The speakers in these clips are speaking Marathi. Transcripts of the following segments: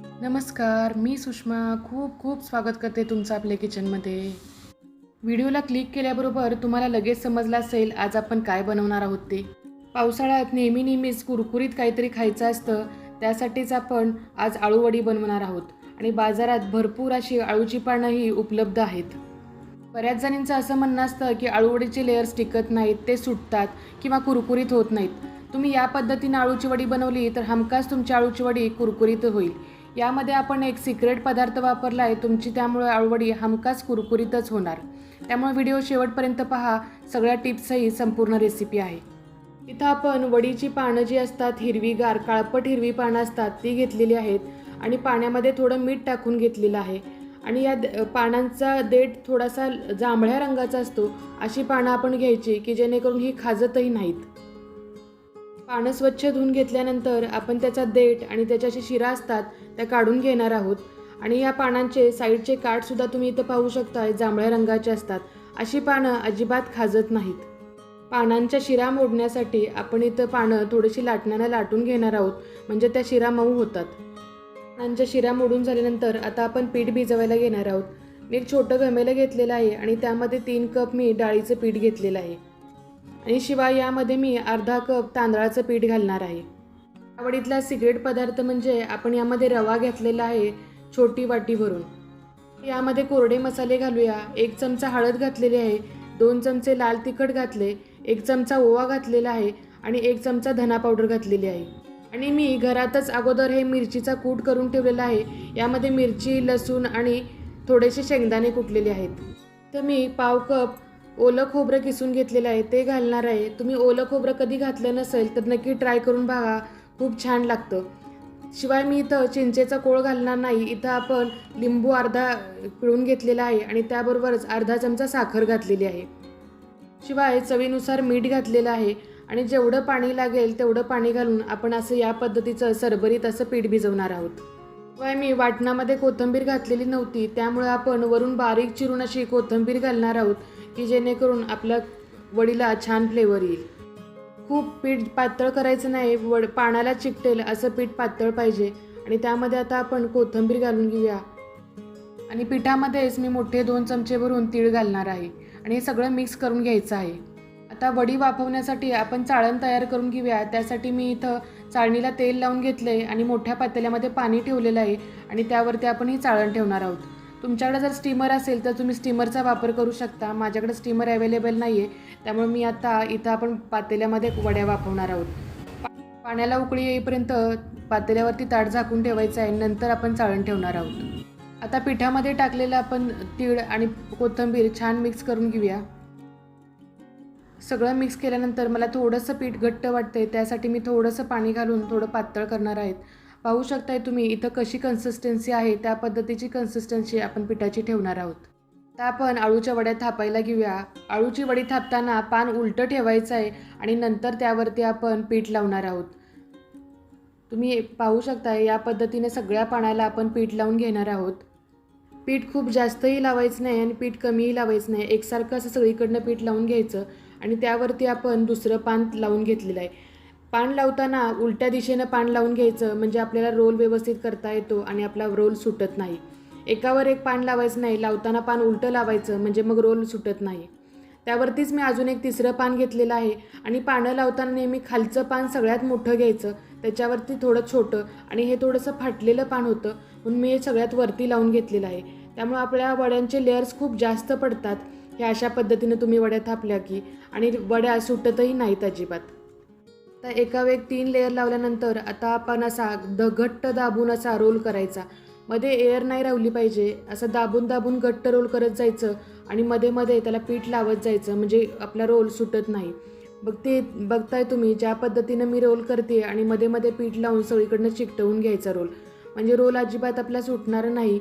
नमस्कार मी सुषमा. खूप खूप स्वागत करते तुमचं आपल्या किचनमध्ये व्हिडिओला क्लिक केल्याबरोबर तुम्हाला लगेच समजलं असेल आज आपण काय बनवणार आहोत ते. पावसाळ्यात नेहमी नेहमीच कुरकुरीत काहीतरी खायचं असतं त्यासाठीच आपण आज आळूवडी बनवणार आहोत आणि बाजारात भरपूर अशी आळूची पानंही उपलब्ध आहेत. बऱ्याच जणींचं असं म्हणणं असतं की आळूवडीचे लेअर्स टिकत नाहीत ते सुटतात किंवा कुरकुरीत होत नाहीत. तुम्ही या पद्धतीने आळूची वडी बनवली तर हमखास तुमची आळूची वडी कुरकुरीत होईल. यामध्ये आपण एक सिक्रेट पदार्थ वापरला आहे. तुमची त्यामुळे आवडी हमखास कुरकुरीतच होणार. त्यामुळे व्हिडिओ शेवटपर्यंत पहा. सगळ्या टिप्सही संपूर्ण रेसिपी आहे. इथं आपण वडीची पानं जी असतात हिरवीगार काळपट हिरवी पानं असतात ती घेतलेली आहेत आणि पाण्यामध्ये थोडं मीठ टाकून घेतलेलं आहे. आणि या द- पानांचा देठ थोडासा जांभळ्या रंगाचा असतो. अशी पानं आपण घ्यायची की जेणेकरून ही खाजतही नाहीत. पानं स्वच्छ धुवून घेतल्यानंतर आपण त्याचा देठ आणि त्याच्याशी शिरा असतात त्या काढून घेणार आहोत. आणि या पानांचे साईडचे काठसुद्धा तुम्ही इथं पाहू शकता जांभळ्या रंगाचे असतात. अशी पानं अजिबात खाजत नाहीत. पानांच्या शिरा मोडण्यासाठी आपण इथं पानं थोडीशी लाटण्यानं लाटून घेणार आहोत म्हणजे त्या शिरा मऊ होतात. पानांच्या शिरा मोडून झाल्यानंतर आता आपण पीठ भिजवायला घेणार आहोत. मी एक छोटं घमेलं घेतलेलं आहे आणि त्यामध्ये तीन कप मी डाळीचं पीठ घेतलेलं आहे. आणि शिवाय यामध्ये मी अर्धा कप तांदळाचं पीठ घालणार आहे. आवडीतला सिक्रेट पदार्थ म्हणजे आपण यामध्ये रवा घेतलेला आहे छोटी वाटी भरून. यामध्ये कोरडे मसाले घालूया एक चमचा हळद घातलेली आहे दोन चमचे लाल तिखट घातले एक चमचा ओवा घातलेला आहे आणि एक चमचा धना पावडर घातलेली आहे. आणि मी घरातच अगोदर हे मिरचीचा कूट करून ठेवलेला आहे. यामध्ये मिरची लसूण आणि थोडेसे शेंगदाणे कुटलेले आहेत. तर मी पाव कप ओलं खोबरं किसून घेतलेलं आहे ते घालणार आहे. तुम्ही ओलं खोबरं कधी घातलं नसेल तर नक्की ट्राय करून बघा. खूप छान लागतं. शिवाय मी इथं चिंचेचा कोळ घालणार नाही. इथं आपण लिंबू अर्धा पिळून घेतलेला आहे आणि त्याबरोबरच अर्धा चमचा साखर घातलेली आहे. शिवाय चवीनुसार मीठ घातलेलं आहे आणि जेवढं पाणी लागेल तेवढं पाणी घालून आपण असं या पद्धतीचं सरबरीत असं पीठ भिजवणार आहोत. शिवाय मी वाटणामध्ये कोथिंबीर घातलेली नव्हती त्यामुळे आपण वरून बारीक चिरून अशी कोथिंबीर घालणार आहोत. की जेणेकरून आपल्या वडीला छान फ्लेवर येईल. खूप पीठ पातळ करायचं नाही वड पाण्याला चिकटेल असं पीठ पातळ पाहिजे. आणि त्यामध्ये आता आपण कोथिंबीर घालून घेऊया. आणि पिठामध्येच मी मोठे दोन चमचे भरून तीळ घालणार आहे. आणि हे सगळं मिक्स करून घ्यायचं आहे. आता वडी वाफवण्यासाठी आपण चाळण तयार करून घेऊया. त्यासाठी मी इथं चाळणीला तेल लावून घेतलं आहे आणि मोठ्या पातेल्यामध्ये पाणी ठेवलेलं आहे. आणि त्यावरती आपण ही चाळण ठेवणार आहोत. तुमच्याकडे जर स्टीमर असेल तर तुम्ही स्टीमरचा वापर करू शकता. माझ्याकडे स्टीमर अवेलेबल नाही आहे त्यामुळे मी आता इथं आपण पातेल्यामध्ये वड्या वाफवणार आहोत. पाण्याला उकळी येईपर्यंत पातेल्यावरती ताट झाकून ठेवायचं आहे. नंतर आपण चाळण ठेवणार आहोत. आता पिठामध्ये टाकलेलं आपण तीळ आणि कोथिंबीर छान मिक्स करून घेऊया. सगळं मिक्स केल्यानंतर मला थोडंसं पीठ घट्ट वाटतंय. त्यासाठी मी थोडंसं पाणी घालून थोडं पातळ करणार आहेत पाहू शकताय तुम्ही इथं कशी कन्सिस्टन्सी आहे त्या पद्धतीची कन्सिस्टन्सी आपण पिठाची ठेवणार आहोत. तर आपण आळूच्या वड्या थापायला घेऊया. आळूची वडी थापताना पान उलटं ठेवायचं आहे आणि नंतर त्यावरती आपण पीठ लावणार आहोत. तुम्ही पाहू शकता या पद्धतीने सगळ्या पाण्याला आपण पीठ लावून घेणार आहोत. पीठ खूप जास्तही लावायचं नाही आणि पीठ कमीही लावायचं नाही. एकसारखं असं सगळीकडनं पीठ लावून घ्यायचं आणि त्यावरती आपण दुसरं पान लावून घेतलेलं आहे. पान लावताना उलट्या दिशेनं पान लावून घ्यायचं म्हणजे आपल्याला रोल व्यवस्थित करता येतो आणि आपला रोल सुटत नाही. एकावर एक पान लावायचं नाही लावताना पान उलटं लावायचं म्हणजे मग रोल सुटत नाही. त्यावरतीच मी अजून एक तिसरं पान घेतलेलं आहे आणि पानं लावताना नेहमी खालचं पान सगळ्यात मोठं घ्यायचं त्याच्यावरती थोडं छोटं आणि हे थोडंसं फाटलेलं पान होतं म्हणून मी हे सगळ्यात वरती लावून घेतलेलं आहे. त्यामुळे आपल्या वड्यांचे लेअर्स खूप जास्त पडतात हे अशा पद्धतीनं तुम्ही वड्या थापल्या की आणि वड्या सुटतही नाहीत अजिबात. तर एका वेग तीन लेअर लावल्यानंतर आता आपण असा द घट्ट दाबून असा रोल करायचा. मध्ये एअर नाही रावली पाहिजे असं दाबून दाबून घट्ट रोल करत जायचं आणि मध्ये मध्ये त्याला पीठ लावत जायचं म्हणजे आपला रोल सुटत नाही. बघ ते बघताय तुम्ही ज्या पद्धतीनं मी रोल करते आणि मध्ये मध्ये पीठ लावून सगळीकडनं चिकटवून घ्यायचा रोल म्हणजे रोल अजिबात आपला सुटणार नाही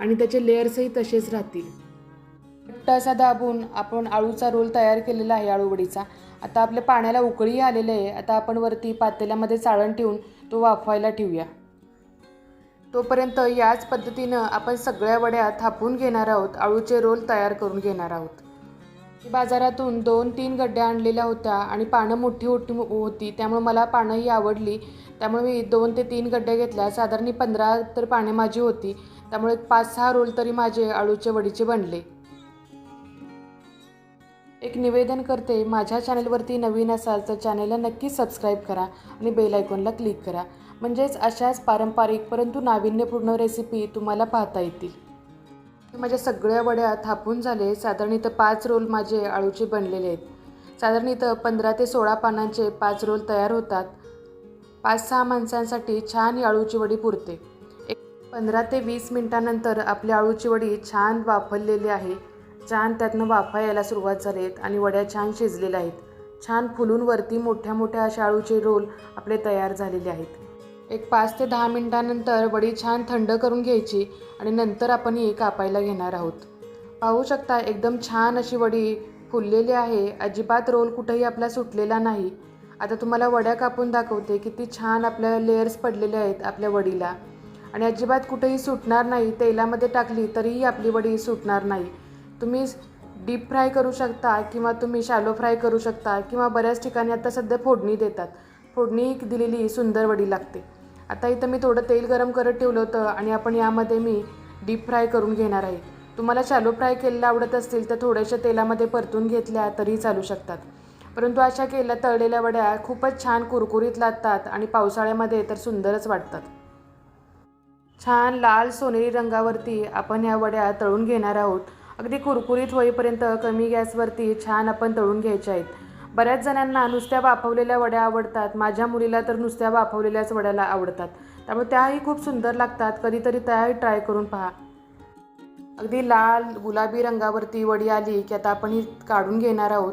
आणि त्याचे लेअर्सही तसेच राहतील. घट्ट असा दाबून आपण आळूचा रोल तयार केलेला आहे आळूवडीचा. आता आपल्या पाण्याला उकळी आलेलं आहे. आता आपण वरती पातेल्यामध्ये चाळण ठेवून तो वाफवायला ठेवूया. तोपर्यंत याच पद्धतीनं आपण सगळ्या वड्या थापून घेणार आहोत. आळूचे रोल तयार करून घेणार आहोत. बाजारातून दोन तीन गड्ड्या आणलेल्या होत्या आणि पानं मोठी मोठी होती. त्यामुळे मला पानं ही आवडली. त्यामुळे मी दोन ते तीन गड्ड्या घेतल्या. साधारण पंधरा तर पाने माझी होती. त्यामुळे पाच सहा रोल तरी माझे आळूचे वडीचे बनले. एक निवेदन करते माझ्या चॅनलवरती नवीन असाल तर चॅनलला नक्की सबस्क्राईब करा आणि बेल आयकॉनला क्लिक करा. म्हणजेच अशाच पारंपरिक परंतु नाविन्यपूर्ण रेसिपी तुम्हाला पाहता येतील. माझ्या सगळ्या वड्या थापून झाले. साधारण इथं पाच रोल माझे आळूचे बनलेले आहेत. साधारण इथं पंधरा ते सोळा पानांचे पाच रोल तयार होतात. पाच सहा माणसांसाठी छान ही आळूची वडी पुरते. एक पंधरा ते वीस मिनटानंतर आपली आळूची वडी छान वाफरलेली आहे. छान त्यातनं वाफा यायला सुरुवात आहेत आणि वड्या छान शिजलेल्या आहेत. छान फुलून वरती मोठ्या मोठ्या शाळूचे रोल आपले तयार झालेले आहेत. एक पाच ते दहा मिनटानंतर वडी छान थंड करून घ्यायची आणि नंतर आपण ही कापायला घेणार आहोत. पाहू शकता एकदम छान अशी वडी फुललेली आहे. अजिबात रोल कुठंही आपला सुटलेला नाही. आता तुम्हाला वड्या कापून दाखवते किती छान आपल्या लेयर्स पडलेले आहेत आपल्या वडीला. आणि अजिबात कुठेही सुटणार नाही. तेलामध्ये टाकली तरीही आपली वडी सुटणार नाही. तुम्ही डीप फ्राय करू शकता किंवा तुम्ही शॅलो फ्राय करू शकता किंवा बऱ्याच ठिकाणी आता सध्या फोडणी देतात. फोडणी दिलेली सुंदर वडी लागते. आता इथं मी थोडं तेल गरम करत ठेवलं होतं आणि आपण यामध्ये मी डीप फ्राय करून घेणार आहे. तुम्हाला शॅलो फ्राय केलेलं आवडत असतील तर थोड्याशा तेलामध्ये परतून घेतल्या तरी चालू शकतात. परंतु अशा केल्या तळलेल्या वड्या खूपच छान कुरकुरीत लागतात आणि पावसाळ्यामध्ये तर सुंदरच वाटतात. छान लाल सोनेरी रंगावरती आपण ह्या वड्या तळून घेणार आहोत. अगदी कुरकुरीत होईपर्यंत कमी गॅसवरती छान आपण तळून घ्यायच्या आहेत. बऱ्याच जणांना नुसत्या वाफवलेल्या वड्या आवडतात. माझ्या मुलीला तर नुसत्या वाफवलेल्याच वड्याला आवडतात. त्यामुळे त्याही खूप सुंदर लागतात. कधीतरी त्याही ट्राय करून पहा. अगदी लाल गुलाबी रंगावरती वडी आली की आता आपण ही काढून घेणार आहोत.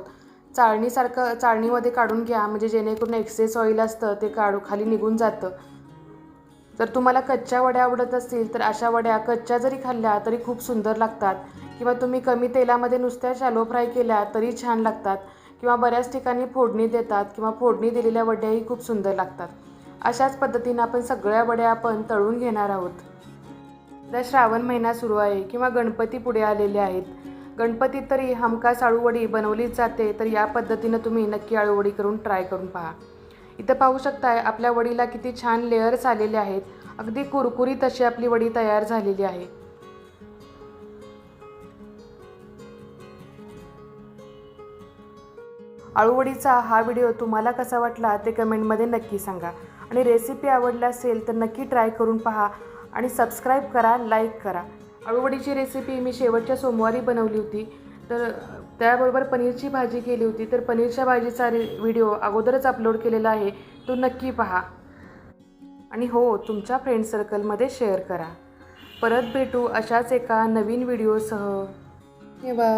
चाळणीसारखं चाळणीमध्ये काढून घ्या. म्हणजे जेणेकरून एक्सेस ऑइल असतं ते काढू खाली निघून जातं. जर तुम्हाला कच्च्या वड्या आवडत असतील तर अशा वड्या कच्च्या जरी खाल्ल्या तरी खूप सुंदर लागतात. किंवा तुम्ही कमी तेलामध्ये नुसत्या शॅलो फ्राय केल्या तरी छान लागतात. किंवा बऱ्याच ठिकाणी फोडणी देतात किंवा फोडणी दिलेल्या वड्याही खूप सुंदर लागतात. अशाच पद्धतीनं आपण सगळ्या वड्या आपण तळून घेणार आहोत. आता श्रावण महिना सुरू आहे किंवा गणपती पुढे आलेले आहेत. गणपतीत तरी हमखास आळूवडी बनवलीच जाते तर या पद्धतीनं तुम्ही नक्की आळूवडी करून ट्राय करून पहा. इथं पाहू शकताय आपल्या वडीला किती छान लेअर्स आलेले आहेत. अगदी कुरकुरीत अशी आपली वडी तयार झालेली आहे. आळूवडीचा हा व्हिडिओ तुम्हाला कसा वाटला ते कमेंटमध्ये नक्की सांगा. आणि रेसिपी आवडली असेल तर नक्की ट्राय करून पहा आणि सबस्क्राईब करा लाईक करा. आळूवडीची रेसिपी मी शेवटच्या सोमवारी बनवली होती. तर त्याबरोबर पनीरची भाजी केली होती. तर पनीरच्या भाजीचा रे व्हिडिओ अगोदरच अपलोड केलेला आहे. तो नक्की पहा. आणि हो तुमच्या फ्रेंड सर्कलमध्ये शेअर करा. परत भेटू अशाच एका नवीन व्हिडिओसह धन्यवाद